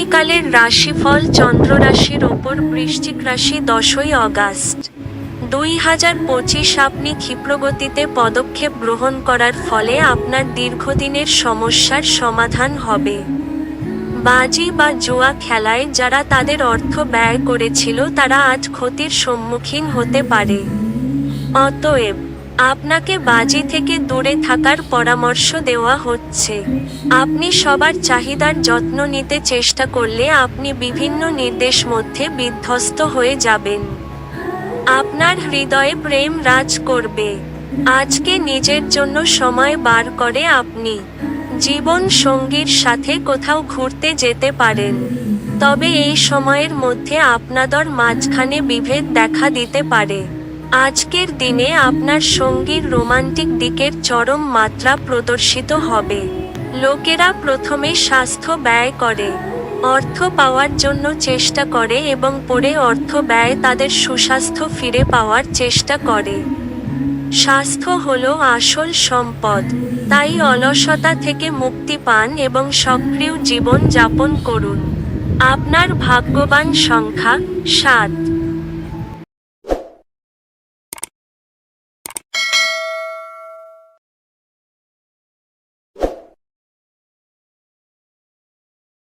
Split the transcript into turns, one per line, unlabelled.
আগামীকালের রাশিফল চন্দ্র রাশির ওপর বৃশ্চিক রাশি দশই অগাস্ট। দুই হাজার পঁচিশ আপনি ক্ষিপ্রগতিতে পদক্ষেপ গ্রহণ করার ফলে আপনার দীর্ঘদিনের সমস্যার সমাধান হবে। বাজি বা জুয়া খেলায় যারা তাদের অর্থ ব্যয় করেছিল তারা আজ ক্ষতির সম্মুখীন হতে পারে। অতএব আপনাকে বাজি থেকে দূরে থাকার পরামর্শ দেওয়া হচ্ছে। আপনি সবার চাহিদার যত্ন নিতে চেষ্টা করলে আপনি বিভিন্ন নির্দেশ মধ্যে বিধ্বস্ত হয়ে যাবেন। আপনার হৃদয়ে প্রেম রাজ করবে। আজকে নিজের জন্য সময় বার করে আপনি জীবন সঙ্গীর সাথে কোথাও ঘুরতে যেতে পারেন। তবে এই সময়ের মধ্যে আপনাদের মাঝখানে বিভেদ দেখা দিতে পারে। আজকের দিনে আপনার সঙ্গীর রোমান্টিক দিকের চরম মাত্রা প্রদর্শিত হবে। লোকেরা প্রথমে স্বাস্থ্য ব্যয় করে, অর্থ পাওয়ার জন্য চেষ্টা করে এবং পরে অর্থ ব্যয় তাদের সুস্বাস্থ্য ফিরে পাওয়ার চেষ্টা করে। স্বাস্থ্য হলো আসল সম্পদ, তাই অলসতা থেকে মুক্তি পান এবং সক্রিয় জীবন যাপন করুন। আপনার ভাগ্যবান সংখ্যা সাত।